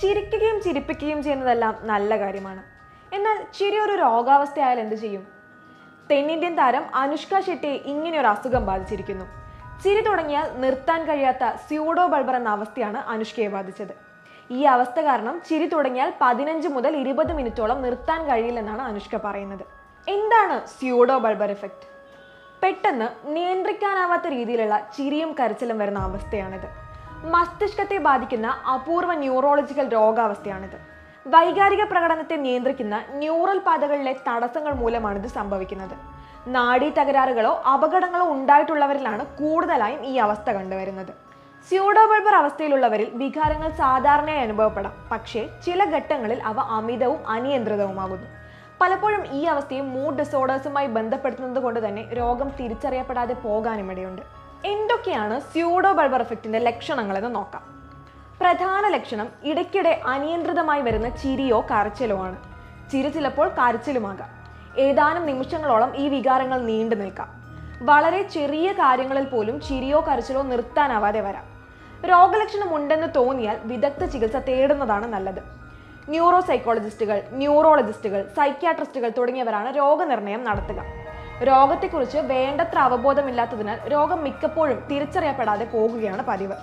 ചിരിക്കുകയും ചിരിപ്പിക്കുകയും ചെയ്യുന്നതെല്ലാം നല്ല കാര്യമാണ്. എന്നാൽ ചിരി ഒരു രോഗാവസ്ഥയായാൽ എന്ത് ചെയ്യും? തെന്നിന്ത്യൻ താരം അനുഷ്ക ഷെട്ടിയെ ഇങ്ങനെ ഒരു അസുഖം ബാധിച്ചിരിക്കുന്നു. ചിരി തുടങ്ങിയാൽ നിർത്താൻ കഴിയാത്ത സ്യൂഡോ ബൾബർ എന്ന അവസ്ഥയാണ് അനുഷ്കയെ ബാധിച്ചത്. ഈ അവസ്ഥ കാരണം ചിരി തുടങ്ങിയാൽ പതിനഞ്ച് മുതൽ ഇരുപത് മിനിറ്റോളം നിർത്താൻ കഴിയില്ലെന്നാണ് അനുഷ്ക പറയുന്നത്. എന്താണ് സ്യൂഡോ ബൾബർ എഫക്റ്റ് പെട്ടെന്ന് നിയന്ത്രിക്കാനാവാത്ത രീതിയിലുള്ള ചിരിയും കരച്ചിലും വരുന്ന അവസ്ഥയാണിത്. മസ്തിഷ്കത്തെ ബാധിക്കുന്ന അപൂർവ ന്യൂറോളജിക്കൽ രോഗാവസ്ഥയാണിത്. വൈകാരിക പ്രകടനത്തെ നിയന്ത്രിക്കുന്ന ന്യൂറൽ പാതകളിലെ തടസ്സങ്ങൾ മൂലമാണിത് സംഭവിക്കുന്നത്. നാഡീ തകരാറുകളോ അപകടങ്ങളോ ഉണ്ടായിട്ടുള്ളവരിലാണ് കൂടുതലായും ഈ അവസ്ഥ കണ്ടുവരുന്നത്. സ്യൂഡോബൾബർ അവസ്ഥയിലുള്ളവരിൽ വികാരങ്ങൾ സാധാരണയായി അനുഭവപ്പെടാം. പക്ഷേ ചില ഘട്ടങ്ങളിൽ അവ അമിതവും അനിയന്ത്രിതവുമാകുന്നു. പലപ്പോഴും ഈ അവസ്ഥയും മൂഡ് ഡിസോർഡേഴ്സുമായി ബന്ധപ്പെടുത്തുന്നത് കൊണ്ട് തന്നെ രോഗം തിരിച്ചറിയപ്പെടാതെ പോകാനും ഇടയുണ്ട്. എന്തൊക്കെയാണ് സ്യൂഡോ ബൾബർ എഫക്റ്റിന്റെ ലക്ഷണങ്ങളെന്ന് നോക്കാം. പ്രധാന ലക്ഷണം ഇടയ്ക്കിടെ അനിയന്ത്രിതമായി വരുന്ന ചിരിയോ കരച്ചിലോ ആണ്. ചിരി ചിലപ്പോൾ കരച്ചിലുമാകാം. ഏതാനും നിമിഷങ്ങളോളം ഈ വികാരങ്ങൾ നീണ്ടു നിൽക്കാം. വളരെ ചെറിയ കാര്യങ്ങളിൽ പോലും ചിരിയോ കരച്ചിലോ നിർത്താനാവാതെ വരാം. രോഗലക്ഷണം ഉണ്ടെന്ന് തോന്നിയാൽ വിദഗ്ധ ചികിത്സ തേടുന്നതാണ് നല്ലത്. ന്യൂറോ സൈക്കോളജിസ്റ്റുകൾ ന്യൂറോളജിസ്റ്റുകൾ സൈക്യാട്രിസ്റ്റുകൾ തുടങ്ങിയവരാണ് രോഗനിർണയം നടത്തുക. രോഗത്തെക്കുറിച്ച് വേണ്ടത്ര അവബോധമില്ലാത്തതിനാൽ രോഗം മിക്കപ്പോഴും തിരിച്ചറിയപ്പെടാതെ പോകുകയാണ് പതിവ്.